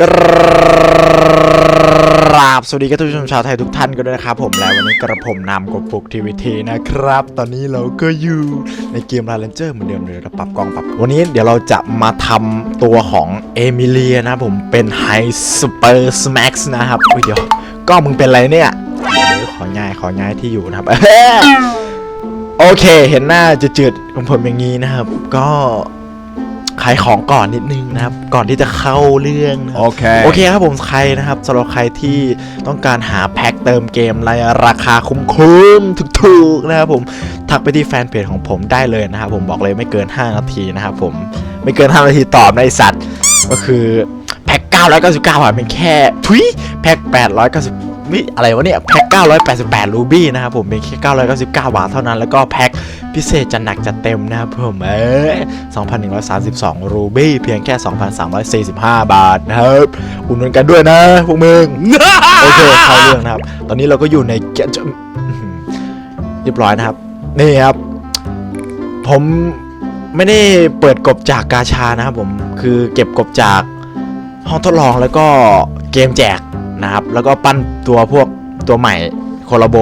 กราบสวัสดีกับทุกชมชาวไทยทุกท่านกันด้วยนะครับผมและวันนี้กระผมนำกบฟุกทีวีทีนะครับ ตอนนี้เราก็อยู่ในเกมราเลนเจอร์เหมือนเดิมเลยเราปรับกองปรับวันนี้เดี๋ยวเราจะมาทำตัวของเอมิเลียนะผมเป็นไฮสเปอร์สแม็กซ์นะครับเดี๋ยวกล้องมึงเป็นไรเนี่ยของ่ายของ่ายที่อยู่นะครับโอเคเห็นหน้าจืดๆของผมอย่างนี้นะครับ ก็ ขายของก่อนนิดนึงนะครับ ก่อนที่จะเข้าเรื่องนะครับ Okay. โอเคครับผมใครนะครับสำหรับใครที่ต้องการหาแพ็คเติมเกมในราคาคุ้มๆถูกๆนะครับผมทักไปที่แฟนเพจของผมได้เลยนะครับผมบอกเลยไม่เกิน 5 นาทีนะครับผมไม่เกิน 5 นาทีตอบในะไอ้สัตว์ ก็คือแพ็ค999บาทเป็นแค่ทุยแพ็ค890 วิอะไรวะเนี่ยแพ็ค988รูบี้นะครับผมเป็นแค่999บาทเท่านั้นแล้วก็แพ็คพิเศษจัดหนักจัดเต็มนะครับผมเอ้ย2,132รูบี้เพียงแค่ 2,345 บาทนะครับอุดหนุนกันด้วยนะพวกมึงโอเคเข้าเรื่องนะครับ ตอนนี้เราก็อยู่ในเกมอื้อหือเรียบร้อยนะครับ นี่ครับ ผมไม่ได้เปิดกบจากกาชานะครับผมคือเก็บกบจากห้องทดลองแล้วก็เกมแจก นะครับ แล้วก็ปั้นตัวพวกตัวใหม่โคลาโบ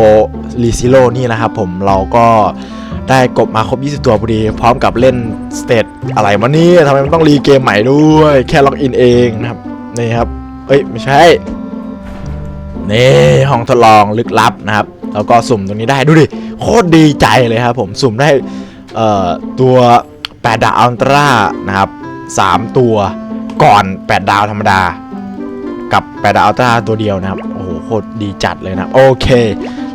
รีซิโลนี่นะครับผมเราก็ได้กบมาครบ 20 ตัวพอดี พร้อมกับเล่นสเตตอะไรมาเนี่ยทำไมมันต้องรีเกมใหม่ด้วย แค่ล็อกอินเองนะครับ นี่ครับ เอ้ย ไม่ใช่ นี่ ห้องทดลองลึกลับนะครับ แล้วก็สุ่มตรงนี้ได้ดูดิ โคตรดีใจเลยครับผมสุ่มได้ เอ่อ ตัว 8 ดาวอัลตร้านะครับ 3 ตัวก่อน 8 ดาวธรรมดา กับ8ดาวอัลตร้าตัวเดียวนะครับ โอ้โหโคตรดีจัดเลยนะโอเค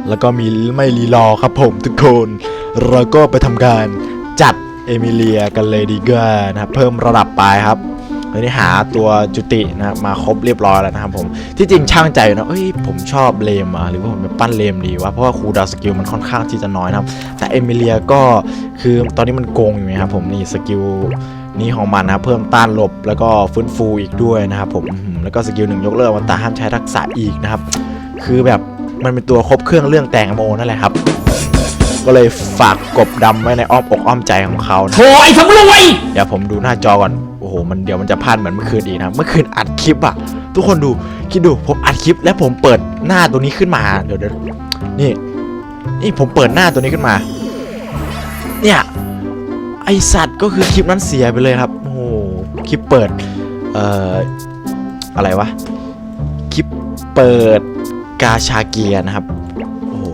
แล้วก็มีไม่รีรอครับผมทุกคน เราก็ไปทำการจัดเอมิเลียกันเลยดีกว่านะครับเพิ่มระดับไปครับตอนนี้หาตัวจุตินะครับมาครบเรียบร้อยแล้วนะครับผมที่จริงช่างใจอยู่นะเอ้ยผมชอบเลมอะหรือว่าผมจะปั้นเลมดีวะเพราะว่าครูดาวสกิลมันค่อนข้างที่จะน้อยนะครับแต่เอมิเลียก็คือตอนนี้มันโกงอยู่นะครับผมนี่สกิล นี้ของมันนะครับเพิ่มต้านหลบแล้วก็ฟื้นฟูอีกด้วยนะครับผมอื้อหือแล้วก็สกิลหนึ่งยกเลิกอวตารห้ามใช้ทักษะอีกนะครับ คือแบบมันเป็นตัวครบเครื่องเรื่องแตงโมนั่นแหละครับ ก็เลยฝากกบดำไว้ในอ้อมอกอ้อมใจของเขานะโถ่ไอ้สำรวยเดี๋ยวผมดูหน้าจอก่อนโอ้โหมันเดี๋ยวมันจะพลาดเหมือนเมื่อคืนอีกนะครับเมื่อคืนอัดคลิปอะทุกคนดูคิดดูผมอัดคลิปแล้วผมเปิดหน้าตัวนี้ขึ้นมาเดี๋ยวเดี๋ยวนี่นี่ผมเปิดหน้าตัวนี้ขึ้นมา เนี่ย ไอสัตว์ก็คือคลิปนั้นเสียไปเลยครับ โอ้โห คลิปเปิด เอ่อ อะไรวะ คลิปเปิดกาชาเกียนะครับ โอ้โห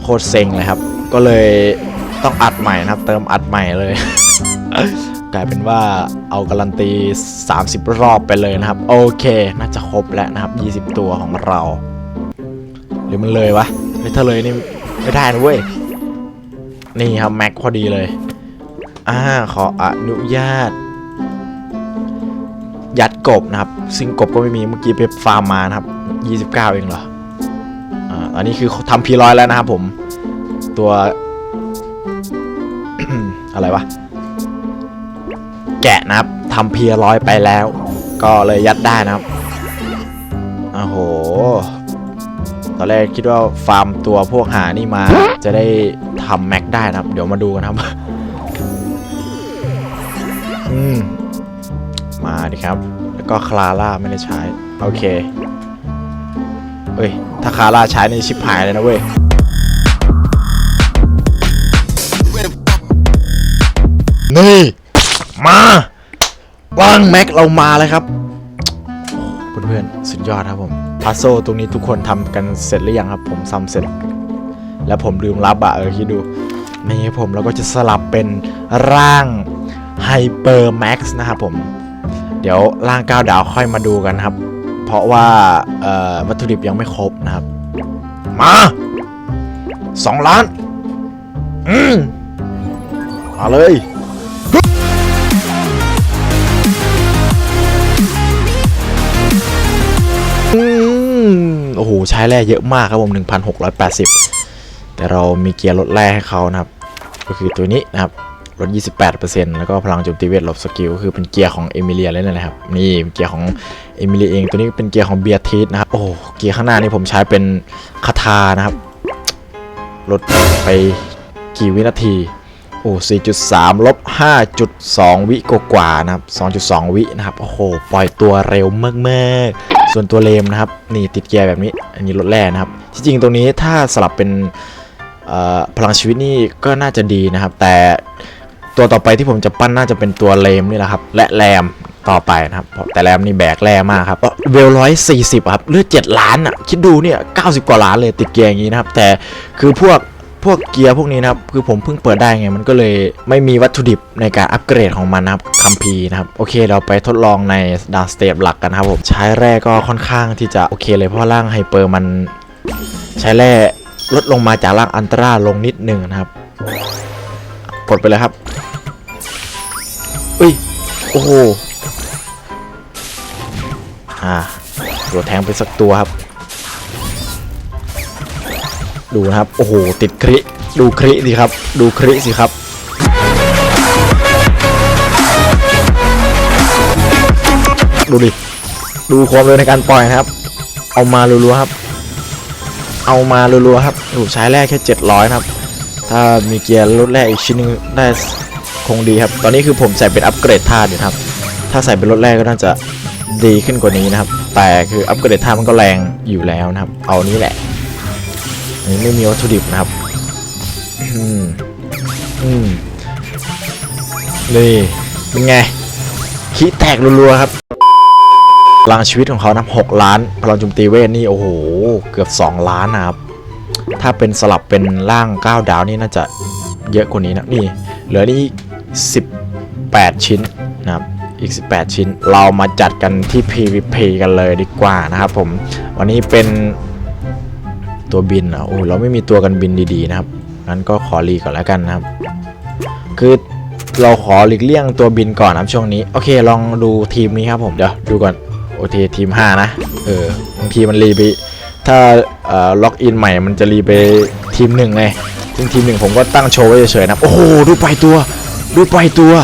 โคตรเซ็งเลยครับ ก็เลยต้องอัดใหม่นะครับ เติมอัดใหม่เลย กลายเป็นว่าเอาการันตี 30 รอบไปเลยนะครับ โอเค น่าจะครบแล้วนะครับ 20 ตัวของเรา หรือมันเลยวะ ไม่ถ้าเลยนี่ไม่ได้นะเว้ย นี่ครับแม็กพอดีเลย อ่าขออนุญาต ยัดกบนะครับ ซึ่งกบก็ไม่มีเมื่อกี้ไปฟาร์มมานะครับ 29 เองเหรออ่าอันนี้คือทำพีร้อยแล้วนะครับผม ตัว อะไรวะ แกะนะครับทำเพียร้อยไปแล้ว ก็เลยยัดได้นะครับโอ้โหตอนแรกคิดว่าฟาร์มตัวพวกหานี่มาจะได้ทำแม็กได้นะครับ เดี๋ยวมาดูกันครับ อืม มาดิครับ แล้วก็คลาร่าไม่ได้ใช้ โอเค เอ้ย ถ้าคลาร่าใช้นี่ชิบหายเลยนะเว้ยนี่มาว่างแม็กเรามาเลยครับเพื่อนๆสุดยอดครับผมพัซโซตรงนี้ทุกคนทำกันเสร็จหรือยังครับ ผมซ้ำเสร็จ แล้วผมลืมรับอะเออคิดดูนี่ผมเราก็จะสลับเป็นร่าง ไฮเปอร์แม็กซ์นะครับผม เดี๋ยวร่าง 9 ดาวค่อยมาดูกันครับ เพราะว่าวัตถุดิบยังไม่ครบนะครับ มาสองล้าน อืมมาเลยโอ้โห ใช้แร่เยอะมากครับผม 1,680 แต่เรามีเกียร์ลดแร่ให้เขานะครับ ก็คือตัวนี้นะครับ ลด 28%แล้วก็พลังโจมตีเวทลบสกิลก็คือเป็นเกียร์ของเอมิเลียเลยนะครับ นี่เกียร์ของเอมิเลียเอง ตัวนี้เป็นเกียร์ของเบียทีสนะครับ โอ้ เกียร์ข้างหน้านี่ผมใช้เป็นคาทานะครับ ลดไปกี่วินาที โอ้ 4.3 ลบ 5.2 วิกว่านะครับ 2.2 วินะครับ โอ้โห ปล่อยตัวเร็วมากๆ ส่วนตัวเลมนะครับ นี่ติดเกียร์แบบนี้ อันนี้รถแร่นะครับ ที่จริงตรงนี้ถ้าสลับเป็นเอ่อพลังชีวิตนี่ก็น่าจะดีนะครับ แต่ ตัวต่อไปที่ผมจะปั้นน่าจะเป็นตัวเลมนี่แหละครับ และแรมต่อไปนะครับแต่แรมนี่แบกแร่มากครับเวลร้อยสี่สิบครับเลือดเจ็ดล้านอะคิดดูเนี่ยเก้าสิบกว่าล้านเลยติดเกียร์อย่างนี้นะครับ แต่คือพวกพวกเกียร์พวกนี้นะครับคือผมเพิ่งเปิดได้ไงมันก็เลยไม่มีวัตถุดิบในการอัปเกรดของมันนะครับคัมภีร์นะครับโอเคเราไปทดลองในดาวสเตปหลักกันนะครับผมใช้แร่ก็ค่อนข้างที่จะโอเคเลยเพราะร่างไฮเปอร์มันใช้แร่ลดลงมาจากร่างอันตราลงนิดหนึ่งนะครับกดไปเลยครับ อุ้ย โอ้โห อ่า ตัวแทงไปสักตัวครับ ดูนะครับ โอ้โห ติดคริ ดูคริสิครับ ดูคริสิครับดูดิ ดูความเร็วในการปล่อยนะครับ เอามารัวๆครับ เอามารัวๆครับโอ้โหใช้แรกแค่700นะครับ ถ้ามีเกียร์ลดแรกอีกชิ้นหนึงได้ คงดีครับ ตอนนี้คือผมใส่เป็นอัปเกรดท่าอยู่นะครับ ถ้าใส่เป็นรถแรกก็น่าจะดีขึ้นกว่านี้นะครับ แต่คืออัปเกรดท่ามันก็แรงอยู่แล้วนะครับ เอานี้แหละอันนี้ไม่มีวัตถุดิบนะครับ อืม อืม นี่ เป็นไง ขี้แตกรัวๆครับพลังชีวิตของเขานะ6ล้าน พลังจุมตีเวทนี่โอ้โห เกือบ 2 ล้านนะครับ ถ้าเป็นสลับเป็นร่าง 9 ดาวนี่น่าจะเยอะกว่านี้นะ นี่ เหลือนี่ 18 ชิ้นนะครับอีก 18 ชิ้น เรามาจัดกันที่ PVP กันเลยดีกว่านะครับผม วันนี้เป็นตัวบินอะโอ้เราไม่มีตัวกันบินดีๆนะครับงั้นก็ขอรีก่อนแล้วกันนะครับ คือเราขอหลีกเลี่ยงตัวบินก่อนนะช่วงนี้ โอเค ลองดูทีมนี้ครับผม เดี๋ยวดูก่อน โอเคทีม 5 นะ เออบางทีมันรีไป ถ้าเอ่อล็อกอินใหม่มันจะรีไปทีมหนึ่งไงซึ่งทีมหนึ่งผมก็ตั้งโชว์ไว้เฉยๆนะ โอ้โห ดูไปตัว ดูไปตัว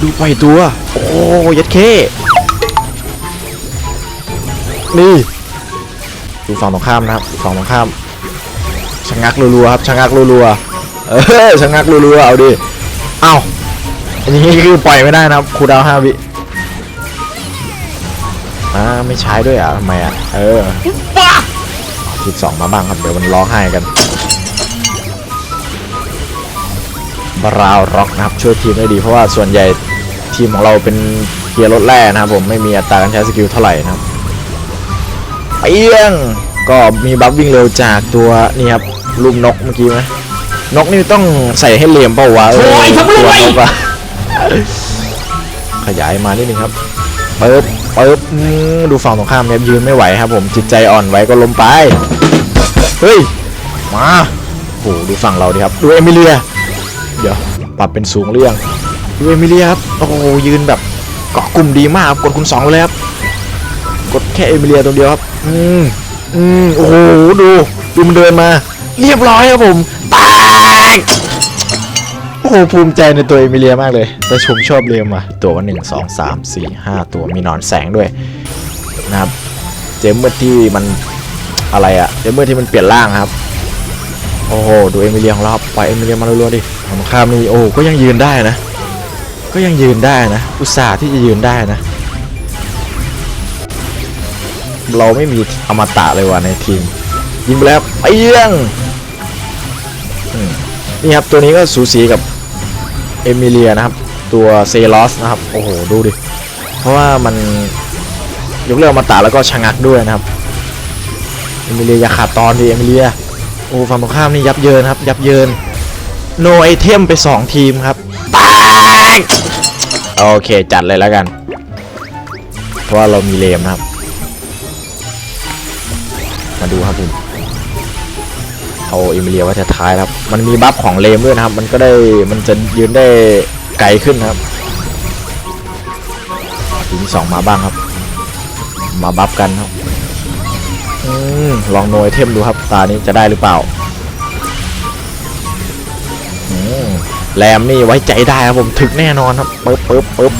ดูไปตัว โอ้ยัดเคนี่ดูฝั่งตรงข้ามนะครับฝั่งตรงข้ามชะงักรัวๆครับชะงักรัวๆเออชะงักรัวๆเอาดิเอ้าอันนี้คือปล่อยไม่ได้นะครับครูดาวห้าวิอ่าไม่ใช้ด้วยอะทำไมอะเออทีสองมาบ้างครับเดี๋ยวมันร้องไห้กัน บราวร็อกนะครับช่วยทีมได้ดีเพราะว่าส่วนใหญ่ทีมของเราเป็นเกียร์รถแร่นะครับผมไม่มีอัตราการใช้สกิลเท่าไหร่นะครับเปียงก็มีบัฟวิ่งเร็วจากตัวนี่ครับลูกนกเมื่อกี้ไหมนกนี่ต้องใส่ให้เหลี่ยมเปล่าวะเออตัวนกอะขยายมานิดนึงครับเปิบเปิบอืมดูฝั่งตรงข้ามเนี่ยยืนไม่ไหวครับ ผมจิตใจอ่อนไหวก็ล้มไปเฮ้ยมาโหดูฝั่งเราดิครับดูเอมิเลีย เดี๋ยวปรับเป็นสูงเรื่องดูเอมิเลียครับโอ้โหยืนแบบเกาะกลุ่มดีมากครับกดคุณสองเลยครับกดแค่เอมิเลียตรงเดียวครับอืมอืมโอ้โหดูดูมันเดินมา เรียบร้อยครับผมตายโอ้โหภูมิใจในตัวเอมิเลียมากเลย แต่ชมชอบเลียมอะตัวว่าหนึ่งสองสามสี่ห้าตัวมีหนอนแสงด้วยนะครับเจมเมอร์ที่มันอะไรอะเจมเมอร์ที่มันเปลี่ยนร่างครับ โอ้โหดูเอมิเลียของเราครับปล่อยเอมิเลียมารัวๆดิของข้ามนี่โอ้ก็ยังยืนได้นะ ก็ยังยืนได้นะ อุตส่าห์ที่จะยืนได้นะ เราไม่มีอมตะเลยว่ะในทีม ยิงไปแล้วเปี้ยงนี่ครับตัวนี้ก็สูสีกับเอมิเลียนะครับ ตัวเซลอสนะครับ โอ้โหดูดิ เพราะว่ามันยกเลิกอมตะแล้วก็ชะงักด้วยนะครับ เอมิเลียอย่าขาดตอนดิเอมิเลีย โอ้ฝั่งตรงข้ามนี่ยับเยินครับ ยับเยินโนไอเทมไป 2 ทีมครับตายโอเคจัดเลยแล้วกัน เพราะว่าเรามีเลมนะครับ มาดูครับผมเอาเอมิเลียไว้ท้ายๆครับ มันมีบัฟของเลมด้วยนะครับ มันก็ได้มันจะยืนได้ไกลขึ้นนะครับทีมสองมาบ้างครับ มาบัฟกันครับอืม ลองโนยเทมดูครับ ตานี้จะได้หรือเปล่าแรมนี่ไว้ใจได้ครับผมถึกแน่นอนครับปึ๊บปึ๊บปึ๊บ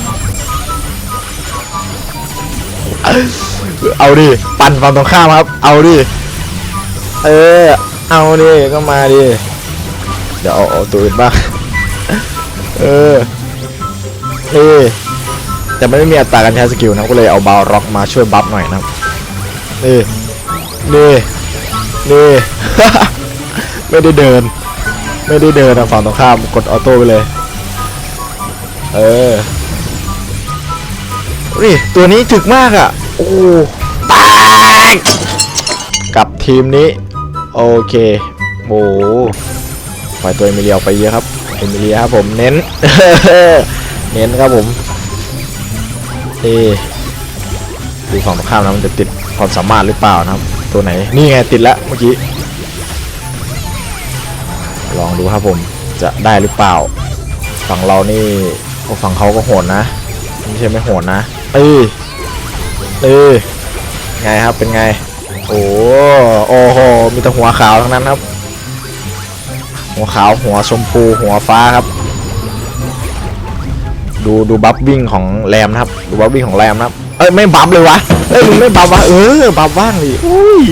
เอาดิ ปั่นฝั่งตรงข้ามครับ เอาดิ เออ เอาดิก็มาดิ เดี๋ยวเอาตัวอื่นบ้าง เออ นี่ แต่มันไม่มีอัตราการใช้สกิลนะก็เลยเอาบาร็อกมาช่วยบัฟหน่อยนะค นี่นี่นี่ไม่ได้เดิน ไม่ได้เดินทางฝั่งตรงข้ามกดออโต้ไปเลย เออนี่ตัวนี้ถึกมากอะ โอ้ตายกับทีมนี้ โอเคโอ้ปล่อยตัวเอมิเลียออกไปเยอะครับเอมิเลียครับผมเน้น เน้นครับผมนี่ดูฝั่งตรงข้ามนะมันจะติดความสามารถหรือเปล่านะครับ ตัวไหน นี่ไงติดแล้วเมื่อกี้ ลองดูครับผม จะได้หรือเปล่า ฝั่งเรานี่ฝั่งเขาก็โหดนะไม่ใช่ไม่โหดนะเอ้ยเอ้ยไงครับเป็นไง โอ้โอ้โหมีแต่หัวขาวทั้งนั้นครับ หัวขาวหัวชมพูหัวฟ้าครับ ดูดูบัฟวิ่งของแรมนะครับ ดูบัฟวิ่งของแรมนะครับ เอ้ยไม่บัฟเลยวะเอ้ยมึงไม่บัฟวะเออบัฟบ้างดิอุ้ย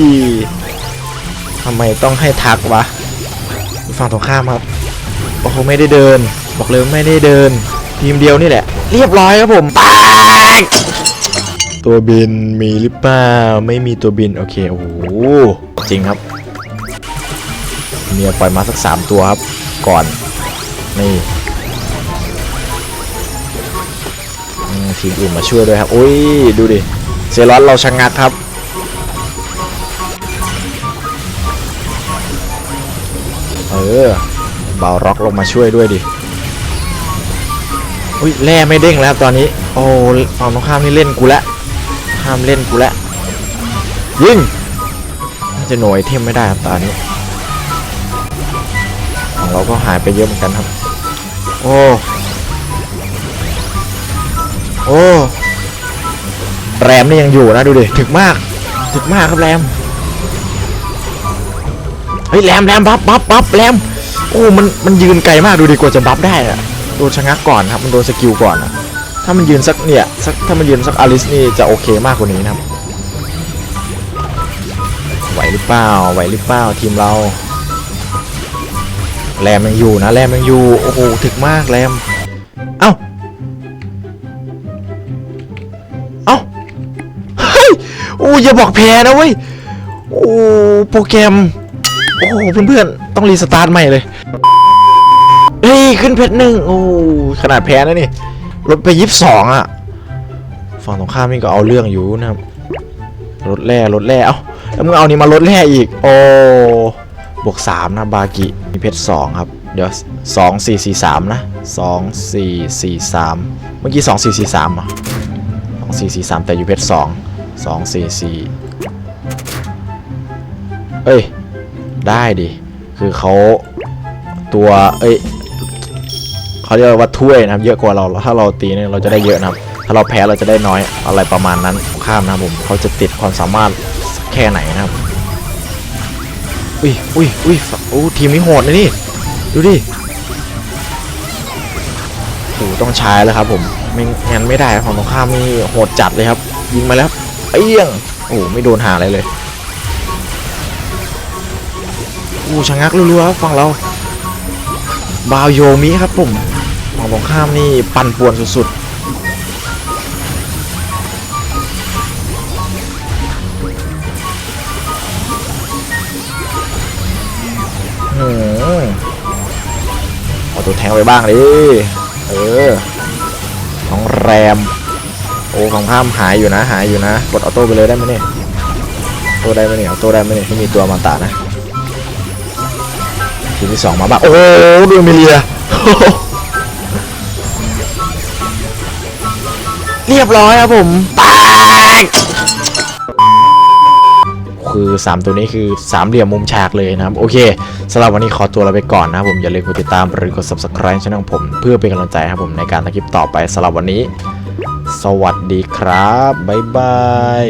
ทำไมต้องให้ทักวะฝั่งตรงข้ามครับโอ้โหไม่ได้เดิน บอกเลยว่าไม่ได้เดิน ทีมเดียวนี่แหละ เรียบร้อยครับผมไปตัวบินมีหรือเปล่าไม่มีตัวบินโอเคโอ้โหจริงครับเมียปล่อยมาสักสามตัวครับ ก่อนนี่ ทีมอื่นมาช่วยด้วยครับโอ้ยดูดิเซรอนเราชะงงักครับเออเบาร็อกลงมาช่วยด้วยดิอุ้ยแร่ไม่เด้งแล้วตอนนี้ โอ้ฝั่งตรงข้ามนี่เล่นกูล้วห้ามเล่นกูล้วยิงน่าจะหน่วยเทมไม่ได้ครับตอนนี้ของเราก็หายไปเยอะเหมือนกันครับ โอ้ โอ้แรมนี่ยังอยู่นะดูดิถึกมากถึกมากครับแรมเฮ้ยแรมแรมบัฟบัฟบัฟแรมโอ้มันมันยืนไกลมากดูดิกว่าจะบัฟได้อะโดนชะงักก่อนครับมันโดนสกิลก่อนอะถ้ามันยืนสักเนี่ยสักถ้ามันยืนสักอลิสนี่จะโอเคมากกว่านี้นะครับไหวหรือเปล่าไหวหรือเปล่าทีมเราแรมยังอยู่นะแรมยังอยู่โอ้โหถึกมากแรม อย่าบอกแพ้นะเว้ย โอ้โปรแกรม โอ้เพื่อนๆ ต้องรีสตาร์ทใหม่เลย เฮ้ย ขึ้นเพชรหนึ่งโอ้ขนาดแพ้นะนี่ลดไปยี่สิบสองอะ ฝั่งตรงข้ามนี่ก็เอาเรื่องอยู่นะครับลดแร่ลดแร่เอ้าแล้วมึงเอานี่มาลดแร่อีก โอ้บวกสามนะบากิมีเพชรสองครับเดี๋ยวสองสี่สี่สามนะสองสี่สี่สามเมื่อกี้สองสี่สี่สามอะสองสี่สี่สามแต่อยู่เพชรสอง สองสี่สี่เอ้ย ได้ดิ คือเขาตัว เอ้ยเขาเรียกว่าถ้วยนะครับ เยอะกว่าเรา ถ้าเราตีเนี่ยเราจะได้เยอะนะครับ ถ้าเราแพ้เราจะได้น้อยอะไรประมาณนั้นข้ามนะผมเขาจะติดความสามารถแค่ไหนนะครับ อุ้ยอุ้ยอุ้ยโอ้ทีมนี้โหดนะนี่ ดูดิโอ้ต้องใช้แล้วครับผม ไม่งั้นไม่ได้ของตรงข้ามนี่โหดจัดเลยครับ ยิงมาแล้ว เอี้ยง โอ้ไม่โดนหาอะไรเลยอู้ชะงักรัวๆครับฝั่งเรา บาวโยมิครับผมฝั่งตรงข้ามนี่ปั่นป่วนสุดๆหืมเอาตัวแทงไปบ้างดิ เออน้องแรม โอ้ฝั่งข้ามหายอยู่นะ หายอยู่นะกดออโต้ไปเลยได้ไหมเนี่ยโต้ได้ไหมเนี่ยออโต้ได้ไหมเนี่ยไม่มีตัวมาตานะทีที่สองมาบ้าโอ้ดูเมิเลียเรียบร้อยครับผมตายคือ 3 ตัวนี้คือสามเหลี่ยมมุมฉากเลยนะครับ โอเคสำหรับวันนี้ขอตัวลาไปก่อนนะครับผมอย่าลืมกดติดตามหรือกด subscribe ช่องของผม เพื่อเป็นกำลังใจให้ผมในการทำคลิปต่อไปสำหรับวันนี้ สวัสดีครับ บ๊ายบาย